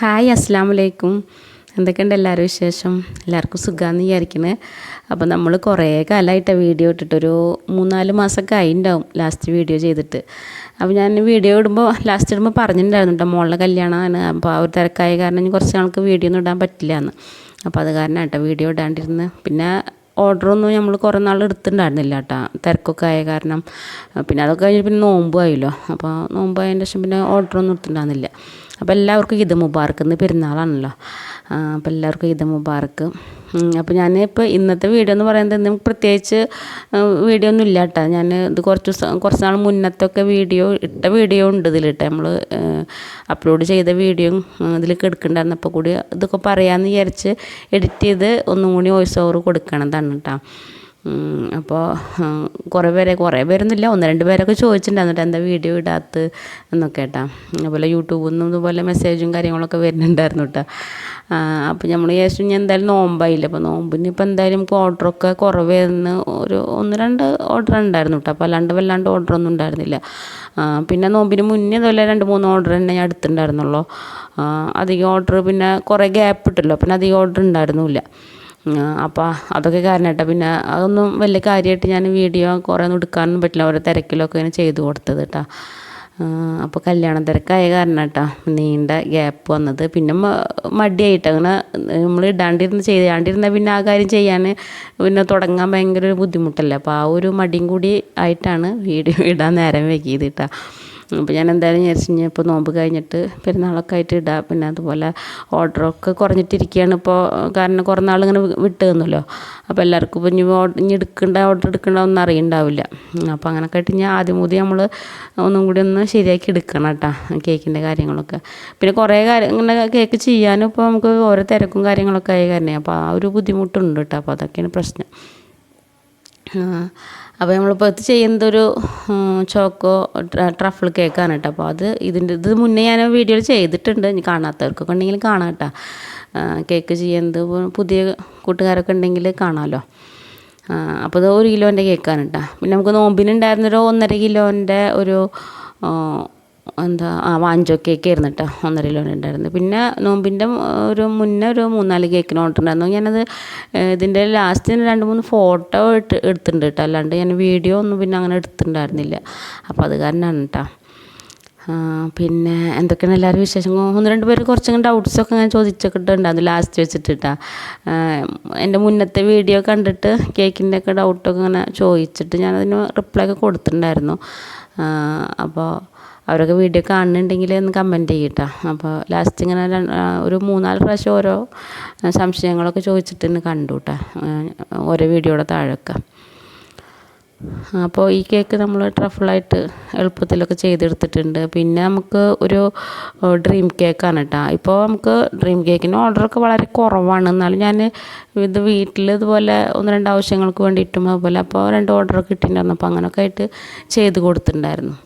Hi അസ്സാം വലൈക്കും എന്തൊക്കെയുണ്ട് എല്ലാവരും വിശേഷം? എല്ലാവർക്കും സുഖമാണെന്ന് വിചാരിക്കുന്നത് അപ്പോൾ നമ്മൾ കുറേ കാലമായിട്ട് വീഡിയോ ഇട്ടിട്ടൊരു മൂന്നാൽ മാസമൊക്കെ ആയിട്ടുണ്ടാവും ലാസ്റ്റ് വീഡിയോ ചെയ്തിട്ട്. അപ്പോൾ ഞാൻ വീഡിയോ ഇടുമ്പോൾ ലാസ്റ്റ് ഇടുമ്പോൾ പറഞ്ഞിട്ടുണ്ടായിരുന്നു കേട്ടോ മോളുടെ കല്യാണമാണ് അപ്പോൾ ആ ഒരു തിരക്കായ കാരണം കുറച്ച് നാൾക്ക് വീഡിയോ ഒന്നും ഇടാൻ പറ്റില്ല എന്ന് അപ്പോൾ അത് കാരണം കേട്ടോ വീഡിയോ ഇടാണ്ടിരുന്ന്. പിന്നെ ഓർഡറൊന്നും നമ്മൾ കുറേ നാൾ എടുത്തിട്ടുണ്ടായിരുന്നില്ല കേട്ടോ തിരക്കൊക്കെ ആയ കാരണം. പിന്നെ അതൊക്കെ കഴിഞ്ഞ് പിന്നെ നോമ്പായല്ലോ അപ്പോൾ നോമ്പായതിന്റെ ശേഷം പിന്നെ ഓർഡറൊന്നും എടുത്തിട്ടുണ്ടായിരുന്നില്ല. അപ്പോൾ എല്ലാവർക്കും ഈദ് മുബാർക്ക് ഇന്ന് പെരുന്നാളാണല്ലോ. അപ്പോൾ എല്ലാവർക്കും ഈദ് മുബാർക്ക് അപ്പോൾ ഞാൻ ഇപ്പോൾ ഇന്നത്തെ വീഡിയോ എന്ന് പറയുന്നത് ഇന്ന് പ്രത്യേകിച്ച് വീഡിയോ ഒന്നും ഇല്ല കേട്ടോ. ഞാൻ ഇത് കുറച്ച് ദിവസം കുറച്ച് നാൾ മുന്നത്തൊക്കെ വീഡിയോ ഇട്ട വീഡിയോ ഉണ്ട് ഇതിൽ കേട്ടോ. നമ്മൾ അപ്ലോഡ് ചെയ്ത വീഡിയോ ഇതിൽ എടുക്കണ്ടായിരുന്നപ്പോൾ കൂടി ഇതൊക്കെ പറയാമെന്ന് വിചാരിച്ച് എഡിറ്റ് ചെയ്ത് ഒന്നും കൂടി വോയിസ് ഓവർ കൊടുക്കണതാണ് കേട്ടോ. അപ്പോൾ കുറേ പേരെ കുറേ പേരൊന്നുമില്ല. ഒന്ന് രണ്ട് പേരൊക്കെ ചോദിച്ചിട്ടുണ്ടായിരുന്നു എന്താ വീഡിയോ ഇടാത്ത എന്നൊക്കെ കേട്ടോ. അതുപോലെ യൂട്യൂബിൽ നിന്നും ഇതുപോലെ മെസ്സേജും കാര്യങ്ങളൊക്കെ വരുന്നുണ്ടായിരുന്നു കേട്ടോ. അപ്പോൾ നമ്മൾ വിചാരിച്ചു ഞാൻ എന്തായാലും നോമ്പായില്ല? അപ്പോൾ നോമ്പിന് ഇപ്പോൾ എന്തായാലും നമുക്ക് ഓർഡറൊക്കെ കുറവായിരുന്നു ഒരു ഒന്ന് രണ്ട് ഓർഡർ ഉണ്ടായിരുന്നു കേട്ടോ. അപ്പോൾ അല്ലാണ്ട് വല്ലാണ്ട് ഓർഡറൊന്നും ഉണ്ടായിരുന്നില്ല. പിന്നെ നോമ്പിന് മുന്നേ അതുപോലെ രണ്ട് മൂന്ന് ഓർഡർ തന്നെ ഞാൻ എടുത്തിട്ടുണ്ടായിരുന്നുള്ളൂ. അധികം ഓർഡർ പിന്നെ കുറേ ഗ്യാപ്പ് ഇട്ടല്ലോ. പിന്നെ അധികം ഓർഡർ ഉണ്ടായിരുന്നില്ല അപ്പോൾ അതൊക്കെ കാരണം കേട്ടോ പിന്നെ അതൊന്നും വലിയ കാര്യമായിട്ട് ഞാൻ വീഡിയോ കുറേ ഒന്നും എടുക്കാനൊന്നും പറ്റില്ല. ഓരോ തിരക്കിലൊക്കെ ഇങ്ങനെ ചെയ്ത് കൊടുത്തത് കേട്ടോ അപ്പോൾ കല്യാണ തിരക്കായ കാരണം കേട്ടോ നീണ്ട ഗ്യാപ്പ് വന്നത്. പിന്നെ മടിയായിട്ട് അങ്ങനെ നമ്മൾ ഇടാണ്ടിരുന്ന് ചെയ്യാണ്ടിരുന്നാൽ പിന്നെ ആ കാര്യം ചെയ്യാൻ പിന്നെ തുടങ്ങാൻ ഭയങ്കര ഒരു ബുദ്ധിമുട്ടല്ലേ. അപ്പോൾ ആ ഒരു മടിയും കൂടി ആയിട്ടാണ് വീഡിയോ ഇടാൻ നേരം വൈകിയത് കേട്ടോ അപ്പോൾ ഞാൻ എന്തായാലും വിചാരിച്ചു കഴിഞ്ഞാൽ ഇപ്പോൾ നോമ്പ് കഴിഞ്ഞിട്ട് പെരുന്നാളൊക്കെ ആയിട്ട് ഇടാം. പിന്നെ അതുപോലെ ഓർഡറൊക്കെ കുറഞ്ഞിട്ടിരിക്കുകയാണ് ഇപ്പോൾ കാരണം കുറേ നാളിങ്ങനെ വിട്ട് തന്നല്ലോ അപ്പോൾ എല്ലാവർക്കും ഇപ്പോൾ ഇനി ഇനി എടുക്കേണ്ട ഓർഡർ എടുക്കേണ്ട ഒന്നും അറിയണ്ടാവില്ല. അപ്പോൾ അങ്ങനെയൊക്കെ ആയിട്ട് ഞാൻ ആദ്യം മുതൽ നമ്മൾ ഒന്നും കൂടി ഒന്ന് ശരിയാക്കി എടുക്കണം കേട്ടോ കേക്കിന്റെ കാര്യങ്ങളൊക്കെ. പിന്നെ കുറേ കാര്യം ഇങ്ങനെ കേക്ക് ചെയ്യാനും ഇപ്പോൾ നമുക്ക് ഓരോ തിരക്കും കാര്യങ്ങളൊക്കെ ആയി കാരണം അപ്പോൾ ആ ഒരു ബുദ്ധിമുട്ടുണ്ട് കേട്ടോ. അപ്പോൾ അതൊക്കെയാണ് പ്രശ്നം. അപ്പോൾ നമ്മളിപ്പോൾ ഇത് ചെയ്യുന്നത് ഒരു ചോക്കോ ട്രഫിൾ കേക്കാണ് കേട്ടോ. അപ്പോൾ അത് ഇതിന്റെ ഇത് മുന്നേ ഞാൻ വീഡിയോയിൽ ചെയ്തിട്ടുണ്ട്. ഇനി കാണാത്തവർക്കൊക്കെ ഉണ്ടെങ്കിൽ കാണാം കേട്ടോ. കേക്ക് ചെയ്യുന്നത് പുതിയ കൂട്ടുകാരൊക്കെ ഉണ്ടെങ്കിൽ കാണാമല്ലോ അപ്പോൾ ഇത് ഒരു കിലോന്റെ കേക്കാണ് കേട്ടോ. പിന്നെ നമുക്ക് നോമ്പിനുണ്ടായിരുന്നൊരു ഒന്നര കിലോന്റെ ഒരു എന്താ ആ വാഞ്ചോ കേക്ക് ആയിരുന്നു കേട്ടോ ഒന്നര കിലോ ഉണ്ടായിരുന്നു പിന്നെ നോമ്പിന്റെ ഒരു മുന്നേ ഒരു മൂന്നാൽ കേക്കിന് ഓർഡർ ഉണ്ടായിരുന്നു ഞാനത് ഇതിന്റെ ലാസ്റ്റ് രണ്ട് മൂന്ന് ഫോട്ടോ ഇട്ട് എടുത്തിട്ടുണ്ട് കേട്ടോ അല്ലാണ്ട് ഞാൻ വീഡിയോ ഒന്നും പിന്നെ അങ്ങനെ എടുത്തിട്ടുണ്ടായിരുന്നില്ല. അപ്പോൾ അത് കാരണമാണ് കേട്ടോ പിന്നെ എന്തൊക്കെയാണ് എല്ലാവരും വിശേഷം? ഒന്ന് രണ്ട് പേര് കുറച്ചങ്ങനെ ഡൗട്ട്സൊക്കെ ഞാൻ ചോദിച്ചൊക്കെ ഉണ്ടായിരുന്നു ലാസ്റ്റ് വെച്ചിട്ട് കേട്ടോ എന്റെ മുന്നത്തെ വീഡിയോ കണ്ടിട്ട് കേക്കിന്റെ ഒക്കെ ഡൗട്ടൊക്കെ ഇങ്ങനെ ചോദിച്ചിട്ട് ഞാനതിന് റിപ്ലൈ ഒക്കെ കൊടുത്തിട്ടുണ്ടായിരുന്നു. അപ്പോൾ അവരൊക്കെ വീഡിയോ കാണുന്നുണ്ടെങ്കിൽ ഒന്ന് കമന്റ് ചെയ്യട്ടോ. അപ്പോൾ ലാസ്റ്റ് ഇങ്ങനെ ഒരു മൂന്നാൽ പ്രാവശ്യം ഓരോ സംശയങ്ങളൊക്കെ ചോദിച്ചിട്ട് ഒന്ന് കണ്ടു കേട്ടോ ഓരോ വീഡിയോയുടെ താഴെയൊക്കെ. അപ്പോൾ ഈ കേക്ക് നമ്മൾ ട്രഫിളായിട്ട് എളുപ്പത്തിലൊക്കെ ചെയ്തെടുത്തിട്ടുണ്ട്. പിന്നെ നമുക്ക് ഒരു ഡ്രീം കേക്കാണ് കേട്ടോ ഇപ്പോൾ നമുക്ക് ഡ്രീം കേക്കിന് ഓർഡറൊക്കെ വളരെ കുറവാണ്. എന്നാലും ഞാൻ ഇത് വീട്ടിൽ ഇതുപോലെ ഒന്ന് രണ്ട് ആവശ്യങ്ങൾക്ക് വേണ്ടിയിട്ടും അതുപോലെ അപ്പോൾ രണ്ട് ഓർഡറൊക്കെ കിട്ടിയിട്ടുണ്ടായിരുന്നു. അപ്പോൾ അങ്ങനെയൊക്കെ ആയിട്ട് ചെയ്ത് കൊടുത്തിട്ടുണ്ടായിരുന്നു.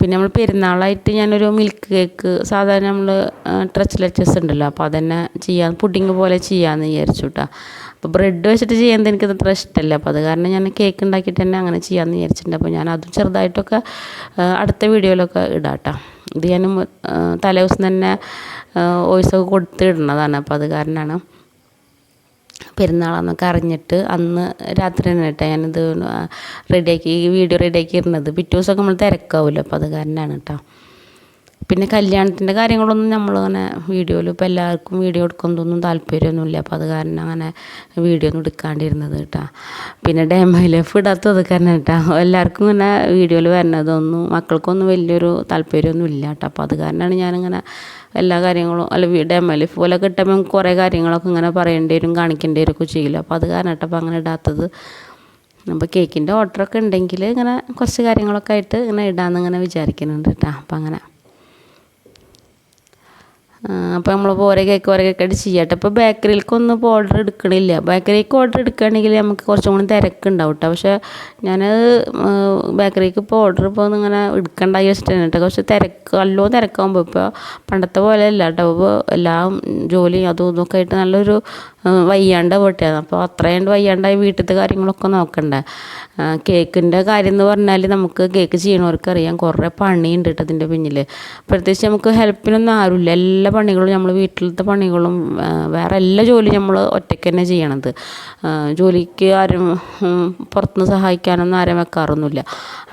പിന്നെ നമ്മൾ പെരുന്നാളായിട്ട് ഞാനൊരു മിൽക്ക് കേക്ക് സാധാരണ നമ്മൾ ട്രച്ച് ലച്ചസ് ഉണ്ടല്ലോ അപ്പോൾ അതന്നെ ചെയ്യാം പുഡിങ് പോലെ ചെയ്യാമെന്ന് വിചാരിച്ചു കേട്ടോ അപ്പോൾ ബ്രെഡ് വെച്ചിട്ട് ചെയ്യുന്നത് എനിക്ക് അത്ര ഇഷ്ടമല്ല അപ്പോൾ അത് കാരണം ഞാൻ കേക്ക് ഉണ്ടാക്കിയിട്ട് തന്നെ അങ്ങനെ ചെയ്യാമെന്ന് വിചാരിച്ചിട്ടുണ്ട്. അപ്പോൾ ഞാൻ ചെറുതായിട്ടൊക്കെ അടുത്ത വീഡിയോയിലൊക്കെ ഇടാട്ടോ ഇത് ഞാൻ തലേ ദിവസം തന്നെ വോയിസൊക്കെ കൊടുത്ത് ഇടുന്നതാണ്. അപ്പോൾ അത് കാരണമാണ് പെരുന്നാളാന്നൊക്കെ അറിഞ്ഞിട്ട് അന്ന് രാത്രി തന്നെ കേട്ടോ ഞാനിത് റെഡിയാക്കി വീഡിയോ റെഡിയാക്കി ഇരുന്നത്. പിറ്റേ ദിവസമൊക്കെ നമ്മൾ തിരക്കാവുമല്ലോ അപ്പോൾ അത് കാരണമാണ് കേട്ടോ. പിന്നെ കല്യാണത്തിന്റെ കാര്യങ്ങളൊന്നും നമ്മളങ്ങനെ വീഡിയോയിൽ ഇപ്പോൾ എല്ലാവർക്കും വീഡിയോ എടുക്കുന്നതൊന്നും താല്പര്യമൊന്നുമില്ല. അപ്പോൾ അത് കാരണം അങ്ങനെ വീഡിയോ ഒന്നും എടുക്കാണ്ടിരുന്നത് കേട്ടോ. പിന്നെ ഡാമയിൽ ഇടാത്തത് കാരണം കേട്ടോ. എല്ലാവർക്കും ഇങ്ങനെ വീഡിയോയിൽ വരുന്നതൊന്നും മക്കൾക്കൊന്നും വലിയൊരു താല്പര്യമൊന്നും ഇല്ല കേട്ടോ. അപ്പോൾ അത് കാരണമാണ് ഞാനിങ്ങനെ എല്ലാ കാര്യങ്ങളും അല്ല ഡാമയിൽ പോലെ കിട്ടുമ്പോൾ കുറേ കാര്യങ്ങളൊക്കെ ഇങ്ങനെ പറയേണ്ടി വരും കാണിക്കേണ്ടി വരും ഒക്കെ ചെയ്യില്ല. അപ്പോൾ അത് കാരണം കേട്ടോ അപ്പോൾ അങ്ങനെ ഇടാത്തത്. അപ്പോൾ കേക്കിന്റെ ഓർഡറൊക്കെ ഉണ്ടെങ്കിൽ ഇങ്ങനെ കുറച്ച് കാര്യങ്ങളൊക്കെ ആയിട്ട് ഇങ്ങനെ ഇടാമെന്ന് ഇങ്ങനെ വിചാരിക്കുന്നുണ്ട് കേട്ടോ. അപ്പം അങ്ങനെ അപ്പോൾ നമ്മൾ ഓരോ കേക്ക് ഓരോ കേക്ക് ആയിട്ട് ചെയ്യട്ടെ. അപ്പോൾ ബേക്കറിയിലേക്കൊന്നും ഇപ്പോൾ ഓർഡർ എടുക്കണില്ല. ബേക്കറിക്ക് ഓർഡർ എടുക്കുകയാണെങ്കിൽ നമുക്ക് കുറച്ചും കൂടി തിരക്കുണ്ടാവും കേട്ടോ പക്ഷേ ഞാനത് ബേക്കറിക്ക് ഇപ്പോൾ ഓർഡർ ഇപ്പോൾ ഇങ്ങനെ എടുക്കണ്ടായി വെച്ചിട്ടാണ് കേട്ടോ. കുറച്ച് തിരക്ക് നല്ലോ തിരക്കാകുമ്പോൾ ഇപ്പോൾ പണ്ടത്തെ പോലെ അല്ല കേട്ടോ ഇപ്പോൾ എല്ലാം ജോലി അതും ഇതൊക്കെ ആയിട്ട് നല്ലൊരു വയ്യാണ്ട പോട്ടെയാണ് അപ്പോൾ അത്രയും വയ്യാണ്ടായി വീട്ടിലത്തെ കാര്യങ്ങളൊക്കെ നോക്കണ്ടേ. കേക്കിന്റെ കാര്യം എന്ന് പറഞ്ഞാൽ നമുക്ക് കേക്ക് ചെയ്യണവർക്ക് അറിയാം. കുറേ പണിയുണ്ട് കേട്ടോ അതിന്റെ പിന്നിൽ പ്രത്യേകിച്ച് നമുക്ക് ഹെൽപ്പിനൊന്നും ആരുമില്ല എല്ലാ പണികളും നമ്മൾ വീട്ടിലത്തെ പണികളും വേറെ എല്ലാ ജോലിയും നമ്മൾ ഒറ്റയ്ക്ക് തന്നെ ചെയ്യണത്. ജോലിക്ക് ആരും പുറത്തുനിന്ന് സഹായിക്കാനൊന്നും ആരും വെക്കാറൊന്നുമില്ല.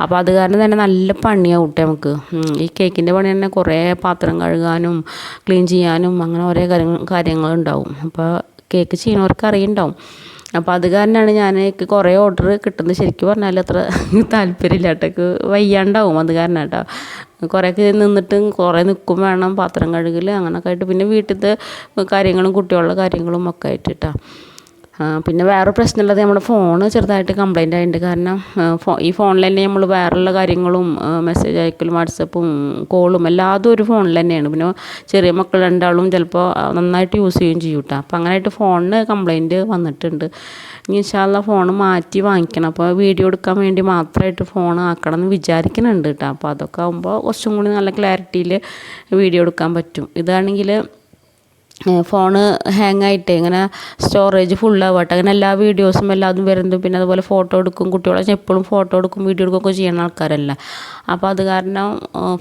അപ്പോൾ അത് കാരണം തന്നെ നല്ല പണിയാവും കേട്ടോ നമുക്ക് ഈ കേക്കിന്റെ പണി തന്നെ കുറേ പാത്രം കഴുകാനും ക്ലീൻ ചെയ്യാനും അങ്ങനെ ഓരോ കാര്യങ്ങൾ കാര്യങ്ങളുണ്ടാവും. അപ്പോൾ കേക്ക് ചെയ്യണവർക്ക് അറിയുണ്ടാവും. അപ്പോൾ അത് കാരണമാണ് ഞാൻ കുറേ ഓർഡർ കിട്ടുന്നത്. ശരിക്കും പറഞ്ഞാൽ അത്ര താല്പര്യമില്ല വയ്യാണ്ടാവും അത് കാരണം കേട്ടോ കുറേയൊക്കെ നിന്നിട്ടും കുറേ നിൽക്കും വേണം പാത്രം കഴുകൽ അങ്ങനെയൊക്കെ ആയിട്ട്. പിന്നെ വീട്ടിലത്തെ കാര്യങ്ങളും കുട്ടികളുടെ കാര്യങ്ങളും ഒക്കെ ആയിട്ട് കേട്ടോ പിന്നെ വേറെ പ്രശ്നമുള്ളത് നമ്മുടെ ഫോണ് ചെറുതായിട്ട് കംപ്ലൈന്റ് ആയിട്ടുണ്ട്. കാരണം ഈ ഫോണിൽ തന്നെ നമ്മൾ വേറെയുള്ള കാര്യങ്ങളും മെസ്സേജ് അയക്കലും വാട്സപ്പും കോളും എല്ലാതും ഒരു ഫോണിൽ തന്നെയാണ്. പിന്നെ ചെറിയ മക്കൾ രണ്ടാളും ചിലപ്പോൾ നന്നായിട്ട് യൂസ് ചെയ്യുകയും ചെയ്യും കേട്ടോ അപ്പോൾ അങ്ങനെയായിട്ട് ഫോണിന് കംപ്ലൈന്റ് വന്നിട്ടുണ്ട്. ഇനി ഇൻഷാല്ല ഫോൺ മാറ്റി വാങ്ങിക്കണം. അപ്പോൾ വീഡിയോ എടുക്കാൻ വേണ്ടി മാത്രമായിട്ട് ഫോൺ ആക്കണം എന്ന് വിചാരിക്കുന്നുണ്ട് കേട്ടോ അപ്പോൾ അതൊക്കെ ആകുമ്പോൾ കുറച്ചും കൂടി നല്ല ക്ലാരിറ്റിയിൽ വീഡിയോ എടുക്കാൻ പറ്റും. ഇതാണെങ്കിൽ ഫോണ് ഹാങ് ആയിട്ട് ഇങ്ങനെ സ്റ്റോറേജ് ഫുള്ളാവട്ടെ. അങ്ങനെ എല്ലാ വീഡിയോസും എല്ലാതും വരുന്നു പിന്നെ അതുപോലെ ഫോട്ടോ എടുക്കും. കുട്ടികളെ എപ്പോഴും ഫോട്ടോ എടുക്കും വീഡിയോ എടുക്കുകയൊക്കെ ചെയ്യുന്ന ആൾക്കാരല്ല. അപ്പോൾ അത് കാരണം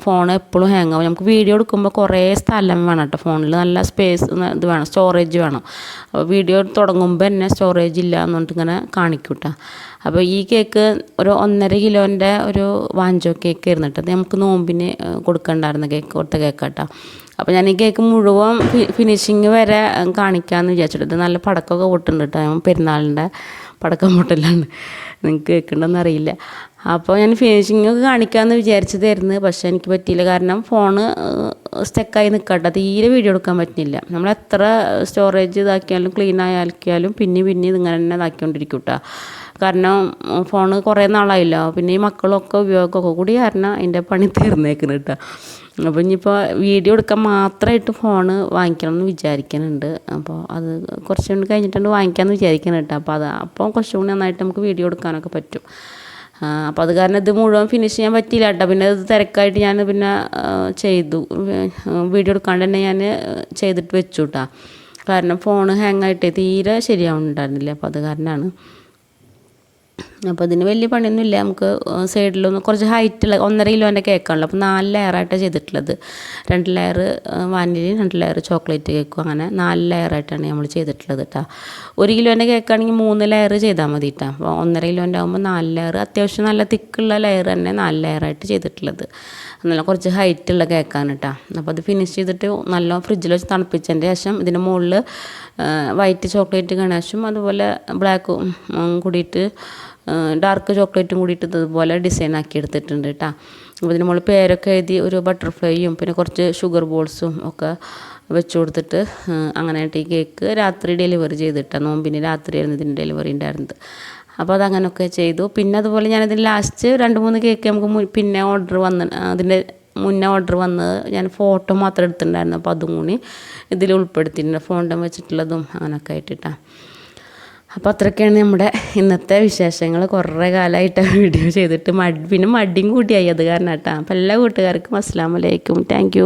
ഫോൺ എപ്പോഴും ഹാങ് ആവും നമുക്ക് വീഡിയോ എടുക്കുമ്പോൾ കുറേ സ്ഥലം വേണം കേട്ടോ ഫോണിൽ നല്ല സ്പേസ് ഇത് വേണം സ്റ്റോറേജ് വേണം. അപ്പോൾ വീഡിയോ തുടങ്ങുമ്പോൾ തന്നെ സ്റ്റോറേജ് ഇല്ല എന്നുകൊണ്ട് ഇങ്ങനെ കാണിക്കൂട്ടാ. അപ്പോൾ ഈ കേക്ക് ഒരു ഒന്നര കിലോന്റെ ഒരു വാഞ്ചോ കേക്ക് ആയിരുന്നു കേട്ടോ. അത് നമുക്ക് നോമ്പിന് കൊടുക്കണ്ടായിരുന്ന കേക്ക് കൊടുത്ത കേക്ക് കേട്ടോ അപ്പോൾ ഞാൻ ഈ കേക്ക് മുഴുവൻ ഫിനിഷിങ് വരെ കാണിക്കാമെന്ന് വിചാരിച്ചിട്ട്. നല്ല പടക്കമൊക്കെ പൊട്ടുന്നുണ്ട് കേട്ടോ പെരുന്നാളിന്റെ പടക്കം പൊട്ടലാണ്. നിങ്ങൾക്ക് കേൾക്കണ്ടെന്ന് അറിയില്ല. അപ്പോൾ ഞാൻ ഫിനിഷിംഗ് ഒക്കെ കാണിക്കാമെന്ന് വിചാരിച്ചതായിരുന്നു. പക്ഷേ എനിക്ക് പറ്റിയില്ല. കാരണം ഫോണ് സ്റ്റക്കായി നിൽക്കട്ടെ തീരെ വീഡിയോ എടുക്കാൻ പറ്റുന്നില്ല. നമ്മൾ എത്ര സ്റ്റോറേജ് ഇതാക്കിയാലും ക്ലീൻ ആയാലും പിന്നെ പിന്നെ ഇതിങ്ങനെ തന്നെ ഇതാക്കിക്കൊണ്ടിരിക്കും കേട്ടോ കാരണം ഫോണ് കുറേ നാളായില്ല. പിന്നെ ഈ മക്കളൊക്കെ ഉപയോഗമൊക്കെ കൂടി കാരണം അതിന്റെ പണി തീർന്നേക്കുന്നു കേട്ടോ. അപ്പോൾ ഇനിയിപ്പോൾ വീഡിയോ എടുക്കാൻ മാത്രമായിട്ട് ഫോണ് വാങ്ങിക്കണം എന്ന് വിചാരിക്കുന്നുണ്ട്. അപ്പോൾ അത് കുറച്ചുകൊണ്ട് കഴിഞ്ഞിട്ടുണ്ട് വാങ്ങിക്കാമെന്ന് വിചാരിക്കുന്നുണ്ട് കേട്ടോ. അപ്പോൾ അത് അപ്പോൾ കുറച്ചും കൂടി നന്നായിട്ട് നമുക്ക് വീഡിയോ എടുക്കാനൊക്കെ പറ്റും. അപ്പോൾ അത് കാരണം ഇത് മുഴുവൻ ഫിനിഷ് ചെയ്യാൻ പറ്റിയില്ല കേട്ടോ. പിന്നെ ഇത് തിരക്കായിട്ട് ഞാൻ പിന്നെ ചെയ്തു. വീഡിയോ എടുക്കാണ്ട് തന്നെ ഞാൻ ചെയ്തിട്ട് വെച്ചു കേട്ടോ കാരണം ഫോൺ ഹാങ് ആയിട്ട് തീരെ ശരിയാവുന്നുണ്ടായിരുന്നില്ല. അപ്പോൾ അത് കാരണമാണ് അപ്പോൾ ഇതിന് വലിയ പണിയൊന്നുമില്ല. നമുക്ക് സൈഡിലൊന്ന് കുറച്ച് ഹൈറ്റുള്ള ഒന്നര കിലോന്റെ കേക്കാണല്ലോ അപ്പോൾ നാല് ലെയറായിട്ടാണ് ചെയ്തിട്ടുള്ളത്. രണ്ട് ലെയർ വാനിലയും രണ്ട് ലെയർ ചോക്ലേറ്റ് കേക്കും അങ്ങനെ നാല് ലെയറായിട്ടാണ് നമ്മൾ ചെയ്തിട്ടുള്ളത് കേട്ടോ ഒരു കിലോന്റെ കേക്കാണെങ്കിൽ മൂന്ന് ലെയർ ചെയ്താൽ മതി കേട്ടോ അപ്പോൾ ഒന്നര കിലോന്റെ ആകുമ്പോൾ നാല് ലെയർ അത്യാവശ്യം നല്ല തിക്കുള്ള ലെയർ തന്നെ നാല് ലെയറായിട്ട് ചെയ്തിട്ടുള്ളത്. നല്ല കുറച്ച് ഹൈറ്റുള്ള കേക്കാണ് കേട്ടോ അപ്പോൾ അത് ഫിനിഷ് ചെയ്തിട്ട് നല്ല ഫ്രിഡ്ജിൽ വെച്ച് തണുപ്പിച്ചതിന്റെ ശേഷം ഇതിന്റെ മുകളിൽ വൈറ്റ് ചോക്ലേറ്റ് ഗണേശും അതുപോലെ ബ്ലാക്കും കൂടിയിട്ട് ഡാർക്ക് ചോക്ലേറ്റും കൂടിയിട്ട് ഇതുപോലെ ഡിസൈൻ ആക്കി എടുത്തിട്ടുണ്ട് കേട്ടോ അപ്പോൾ ഇതിന് മുകളിൽ പേരൊക്കെ എഴുതി ഒരു ബട്ടർഫ്ലൈയും പിന്നെ കുറച്ച് ഷുഗർ ബോൾസും ഒക്കെ വെച്ച് കൊടുത്തിട്ട് അങ്ങനെയായിട്ട് ഈ കേക്ക് രാത്രി ഡെലിവറി ചെയ്തിട്ടാണ് നോമ്പിന് രാത്രിയായിരുന്നു ഇതിന് ഡെലിവറി ഉണ്ടായിരുന്നത്. അപ്പോൾ അതങ്ങനെയൊക്കെ ചെയ്തു. പിന്നെ അതുപോലെ ഞാനതിന് ലാസ്റ്റ് രണ്ട് മൂന്ന് കേക്ക് നമുക്ക് പിന്നെ ഓർഡർ വന്ന് അതിന്റെ മുന്നേ ഓർഡർ വന്നത് ഞാൻ ഫോട്ടോ മാത്രം എടുത്തിട്ടുണ്ടായിരുന്നു. അപ്പോൾ അതും കൂടി ഇതിൽ ഉൾപ്പെടുത്തിയിട്ടുണ്ട്. ഫോണ്ടം വെച്ചിട്ടുള്ളതും അങ്ങനെയൊക്കെ ആയിട്ടിട്ടാണ് അപ്പോൾ അത്രയൊക്കെയാണ് നമ്മുടെ ഇന്നത്തെ വിശേഷങ്ങൾ കുറേ കാലമായിട്ട് വീഡിയോ ചെയ്തിട്ട് മടി പിന്നെ മടിയും കൂടിയായി അത് കാരണം കേട്ടോ. അപ്പോൾ എല്ലാ കൂട്ടുകാർക്കും അസ്സാം വലൈക്കും താങ്ക്